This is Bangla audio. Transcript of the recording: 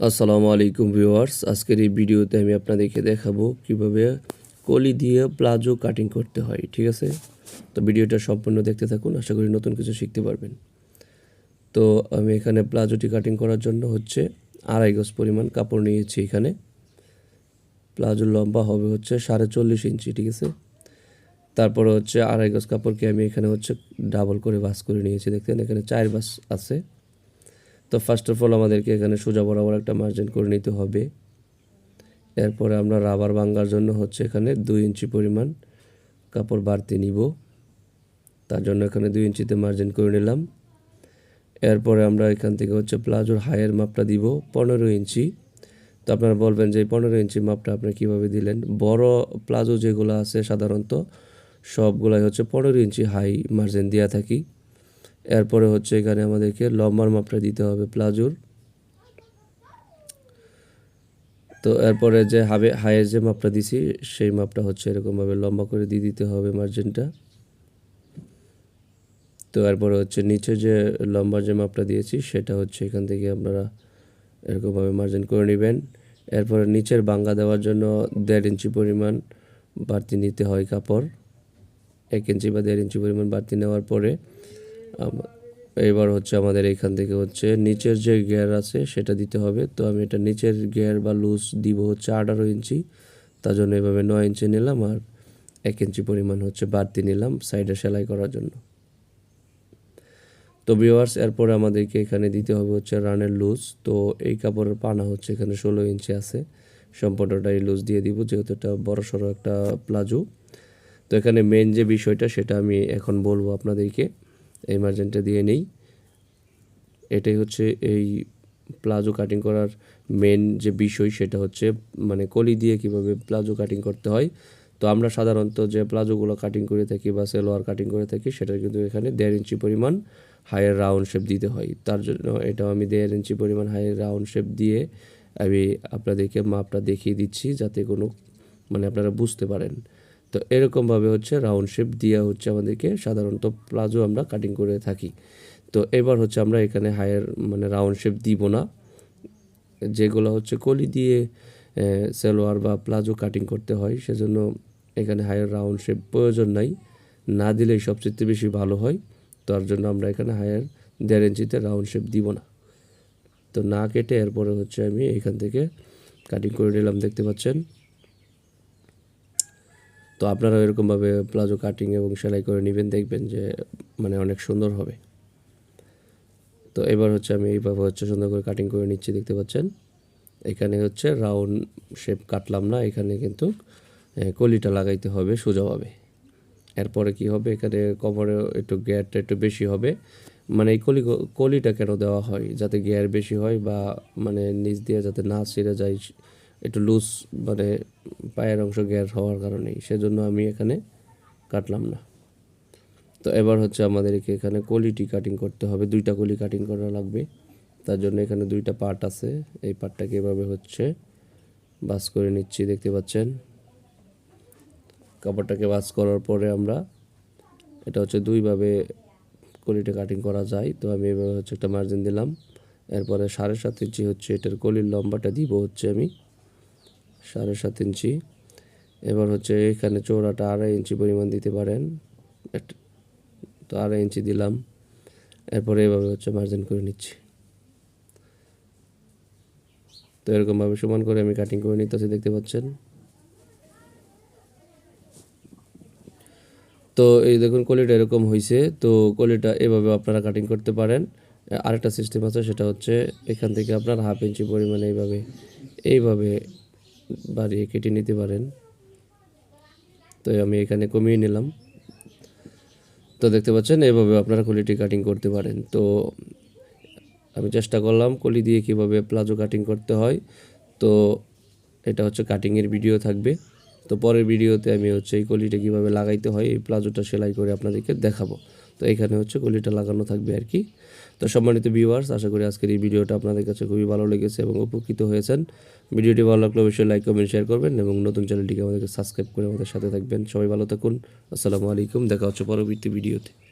আসসালামু আলাইকুম ভিউয়ার্স। আজকের এই ভিডিওতে আমি আপনাদেরকে দেখাবো কীভাবে কলি দিয়ে প্লাজো কাটিং করতে হয়, ঠিক আছে? তো ভিডিওটা সম্পূর্ণ দেখতে থাকুন, আশা করি নতুন কিছু শিখতে পারবেন। তো আমি এখানে প্লাজোটি কাটিং করার জন্য হচ্ছে আড়াই গজ পরিমাণ কাপড় নিয়েছি এখানে। প্লাজোর লম্বা হবে হচ্ছে সাড়ে চল্লিশ ইঞ্চি, ঠিক আছে? তারপরে হচ্ছে আড়াই গজ কাপড়কে আমি এখানে হচ্ছে ডাবল করে বাস করে নিয়েছি দেখতেন এখানে চার বাস আছে। তো ফার্স্ট অফ অল আমাদেরকে এখানে সোজা বরাবর একটা মার্জিন করে নিতে হবে। এরপরে আমরা রাবার ভাঙ্গার জন্য হচ্ছে এখানে দুই ইঞ্চি পরিমাণ কাপড় বাড়তি নিব। তার জন্য এখানে দুই ইঞ্চিতে মার্জিন করে নিলাম। এরপরে আমরা এখান থেকে হচ্ছে প্লাজোর হাইয়ের মাপটা দিব পনেরো ইঞ্চি। তো আপনারা বলবেন যে পনেরো ইঞ্চি মাপটা আপনি কীভাবে দিলেন? বড় প্লাজো যেগুলো আছে সাধারণত সবগুলাই হচ্ছে পনেরো ইঞ্চি হাই মার্জিন দেওয়া থাকি। এরপরে হচ্ছে এখানে আমাদেরকে লম্বার মাপটা দিতে হবে, প্লাজোর। তো এরপরে যে হাবে হাইয়ের যে মাপটা দিছি, সেই মাপটা হচ্ছে এরকমভাবে লম্বা করে দিয়ে দিতে হবে মার্জিনটা। তো এরপরে হচ্ছে নিচে যে লম্বা যে মাপটা দিয়েছি, সেটা হচ্ছে এখান থেকে আপনারা এরকমভাবে মার্জিন করে নেবেন। এরপরে নিচের বাঙ্গা দেওয়ার জন্য দেড় ইঞ্চি পরিমাণ বাড়তি নিতে হয় কাপড়। এক ইঞ্চি বা দেড় ইঞ্চি পরিমাণ বাড়তি নেওয়ার পরে এবার হচ্ছে আমাদের এখান থেকে হচ্ছে নিচের যে গিয়ার আছে সেটা দিতে হবে। তো আমি এটা নিচের গিয়ার বা লুজ দিব হচ্ছে আঠারো ইঞ্চি। তার জন্য এভাবে নয় ইঞ্চি নিলাম আর এক ইঞ্চি পরিমাণ হচ্ছে বাড়তি নিলাম সাইডে সেলাই করার জন্য। তো ভিওয়ার্স এরপরে আমাদেরকে এখানে দিতে হবে হচ্ছে রানের লুজ তো এই কাপড়ের পানা হচ্ছে এখানে ষোলো ইঞ্চি আছে। সম্পূর্ণটাই লুজ দিয়ে দিব, যেহেতু এটা বড় সড়ো একটা প্লাজো। তো এখানে মেন যে বিষয়টা সেটা আমি এখন বলব আপনাদেরকে। এই মার্জিনটা দিয়ে নেই। এটাই হচ্ছে এই প্লাজো কাটিং করার মেন যে বিষয়, সেটা হচ্ছে মানে কলি দিয়ে কীভাবে প্লাজো কাটিং করতে হয়। তো আমরা সাধারণত যে প্লাজোগুলো কাটিং করে থাকি বা সেলোয়ার কাটিং করে থাকি, সেটা কিন্তু এখানে দেড় ইঞ্চি পরিমাণ হাইয়ের রাউন্ড শেপ দিতে হয়। তার জন্য এটাও আমি দেড় ইঞ্চি পরিমাণ হাইয়ের রাউন্ড শেপ দিয়ে আমি আপনাদেরকে মাপটা দেখিয়ে দিচ্ছি, যাতে কোনো মানে আপনারা বুঝতে পারেন। তো এরকমভাবে হচ্ছে রাউন্ড শেপ দিয়ে হচ্ছে আমাদেরকে সাধারণত প্লাজো আমরা কাটিং করে থাকি। তো এবার হচ্ছে আমরা এখানে হায়ার মানে রাউন্ড শেপ দিব না। যেগুলো হচ্ছে কলি দিয়ে সেলোয়ার বা প্লাজো কাটিং করতে হয়, সেজন্য এখানে হায়ার রাউন্ড শেপ প্রয়োজন নাই। না দিলেই সবচেয়ে বেশি ভালো হয়। তার জন্য আমরা এখানে হায়ার দেড় ইঞ্চিতে রাউন্ড শেপ দিব না। তো না কেটে এরপরে হচ্ছে আমি এখান থেকে কাটিং করে নিলাম, দেখতে পাচ্ছেন? তো আপনারা এরকমভাবে প্লাজো কাটিং এবং সেলাই করে নেবেন, দেখবেন যে মানে অনেক সুন্দর হবে। তো এবার হচ্ছে আমি এইভাবে হচ্ছে সুন্দর করে কাটিং করে নিচ্ছি, দেখতে পাচ্ছেন। এখানে হচ্ছে রাউন্ড শেপ কাটলাম না, এখানে কিন্তু কলিটা লাগাইতে হবে সোজাভাবে। এরপরে কি হবে? এখানে কভারে একটু গিয়ারটা একটু বেশি হবে। মানে এই কলি, কলিটা কেন দেওয়া হয়? যাতে গিয়ার বেশি হয় বা মানে নিচ দিয়ে যাতে না ছিঁড়ে যায় একটু লুজ মানে পায়ের অংশ গ্যার হওয়ার কারণেই। সেজন্য আমি এখানে কাটলাম না। তো এবার হচ্ছে আমাদেরকে এখানে কলিটি কাটিং করতে হবে। দুইটা কলি কাটিং করা লাগবে। তার জন্য এখানে দুইটা পার্ট আছে। এই পার্টটাকে এভাবে হচ্ছে বাস করে নিচ্ছি, দেখতে পাচ্ছেন? কাপড়টাকে বাস করার পরে আমরা এটা হচ্ছে দুইভাবে কলিটা কাটিং করা যায়। তো আমি এভাবে হচ্ছে একটা মার্জিন দিলাম। এরপরে সাড়ে সাত ইঞ্চি হচ্ছে এটার কলির লম্বাটা দিব হচ্ছে আমি সাড়ে সাত ইঞ্চি। এবার হচ্ছে এখানে চৌড়াটা আড়াই ইঞ্চি পরিমাণ দিতে পারেন। তো আড়াই ইঞ্চি দিলাম। এরপরে এভাবে হচ্ছে মার্জিন করে নিচ্ছি। তো এরকমভাবে সমান করে আমি কাটিং করে নিতেছি, দেখতে পাচ্ছেন। তো এই দেখুন কলিটা এরকম হয়েছে তো কলিটা এভাবে আপনারা কাটিং করতে পারেন। আরেকটা সিস্টেম আছে, সেটা হচ্ছে এখান থেকে আপনার হাফ ইঞ্চি পরিমাণে এইভাবে এইভাবে বাড়িয়ে কেটে নিতে পারেন। তো আমি এখানে কমিয়ে নিলাম। তো দেখতে পাচ্ছেন, এভাবে আপনারা কলিটি কাটিং করতে পারেন। তো আমি চেষ্টা করলাম কলি দিয়ে কীভাবে প্লাজো কাটিং করতে হয়। তো এটা হচ্ছে কাটিংয়ের ভিডিও থাকবে। তো পরের ভিডিওতে আমি হচ্ছে এই কলিটা কীভাবে লাগাইতে হয়, এই প্লাজোটা সেলাই করে আপনাদেরকে দেখাবো। তো এখানে হচ্ছে কলিটা লাগানো থাকবে আর কি। তো সম্মানিত ভিউয়ার্স আশা করি আজকের এই ভিডিওটা আপনাদের কাছে খুবই ভালো লেগেছে এবং উপকৃত হয়েছেন। ভিডিওটি ভালো লাগলে অবশ্যই লাইক কমেন্ট শেয়ার করবেন এবং নতুন চ্যানেলটিকে আমাদেরকে সাবস্ক্রাইব করে আমাদের সাথে থাকবেন। সবাই ভালো থাকুন। আসসালামু আলাইকুম। দেখা হচ্ছে পরবর্তী ভিডিওতে।